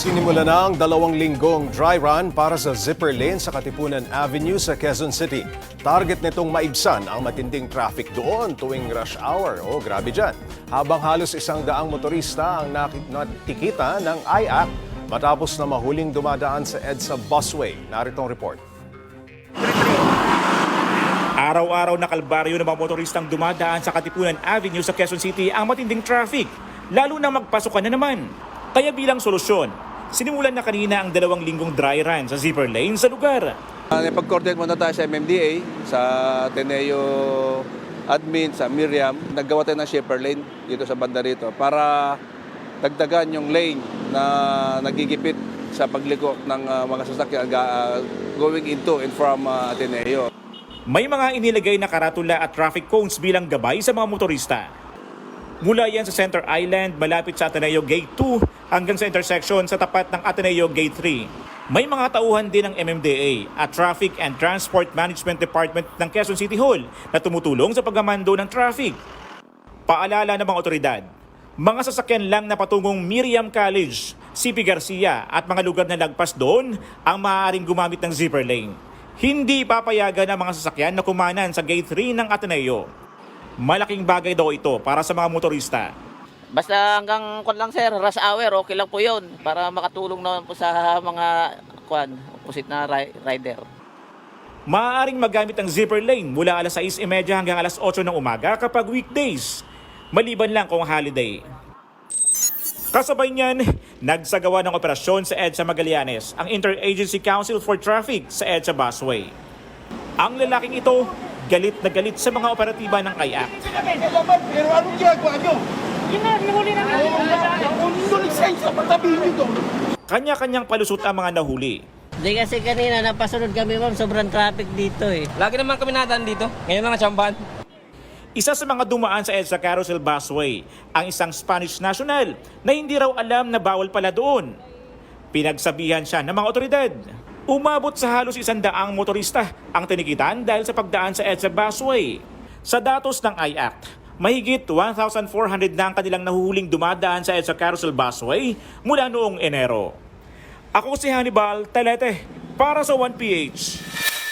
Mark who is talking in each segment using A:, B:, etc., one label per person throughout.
A: Sinimula na ang dalawang linggong dry run para sa zipper lane sa Katipunan Avenue sa Quezon City. Target nitong maibsan ang matinding traffic doon tuwing rush hour. O grabe dyan. Habang halos isang daang motorista ang natikita ng IAC matapos na mahuling dumadaan sa EDSA busway. Narito ang report.
B: Araw-araw na kalbaryo ng mga motoristang dumadaan sa Katipunan Avenue sa Quezon City ang matinding traffic, lalo na magpasukan na naman. Kaya bilang solusyon, sinimulan na kanina ang dalawang linggong dry run sa zipper lane sa lugar.
C: Uh, Napag-coordinate muna tayo sa MMDA, sa Ateneo Admin, sa Miriam. Naggawa tayo ng shipper lane dito sa banda rito para dagdagan yung lane na nagigipit sa pagliko ng uh, mga sasakyan uh, going into and from uh, Ateneo.
B: May mga inilagay na karatula at traffic cones bilang gabay sa mga motorista. Mula yan sa Center Island, malapit sa Ateneo Gate 2 hanggang sa intersection sa tapat ng Ateneo Gate 3. May mga tauhan din ng MMDA at Traffic and Transport Management Department ng Quezon City Hall na tumutulong sa pagmamando ng traffic. Paalala ng mga otoridad, mga sasakyan lang na patungong Miriam College, CP Garcia at mga lugar na lagpas doon ang maaaring gumamit ng zipper lane. Hindi papayagan ang mga sasakyan na kumanan sa Gate 3 ng Ateneo. Malaking bagay daw ito para sa mga motorista.
D: Basta hanggang kwan lang sir, rush hour, okay lang po yun. Para makatulong naman po sa mga kwan, opposite na ri- rider.
B: Maaaring magamit ang zipper lane mula alas 6.30 hanggang alas 8 ng umaga kapag weekdays. Maliban lang kung holiday. Kasabay niyan, nagsagawa ng operasyon sa EDSA Magallanes, ang Interagency Council for Traffic sa EDSA Busway. Ang lalaking ito, galit na galit sa mga operatiba ng kayak.
E: Pero anong ginagawa nyo?
F: Yun na, namin yung kasama.
E: Kung hindi lisensya, patabihin nyo.
B: Kanya-kanyang palusot ang mga nahuli.
G: Di kasi kanina napasunod kami ma'am, sobrang traffic dito eh.
H: Lagi naman kami nadaan dito. Ngayon lang natsambahan.
B: Isa sa mga dumaan sa EDSA Carousel Busway, ang isang Spanish national na hindi raw alam na bawal pala doon. Pinagsabihan siya ng mga otoridad. Umabot sa halos isandaang motorista ang tinikitan dahil sa pagdaan sa EDSA Busway. Sa datos ng IACT, mahigit 1,400 na ang kanilang nahuhuling dumadaan sa EDSA Carousel Busway mula noong Enero. Ako si Hannibal Talete para sa 1PH.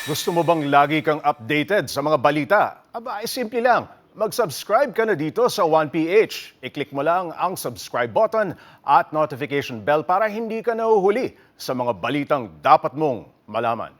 A: Gusto mo bang lagi kang updated sa mga balita? Aba, ay simple lang. Mag-subscribe ka na dito sa 1PH. I-click mo lang ang subscribe button at notification bell para hindi ka nahuhuli sa mga balitang dapat mong malaman.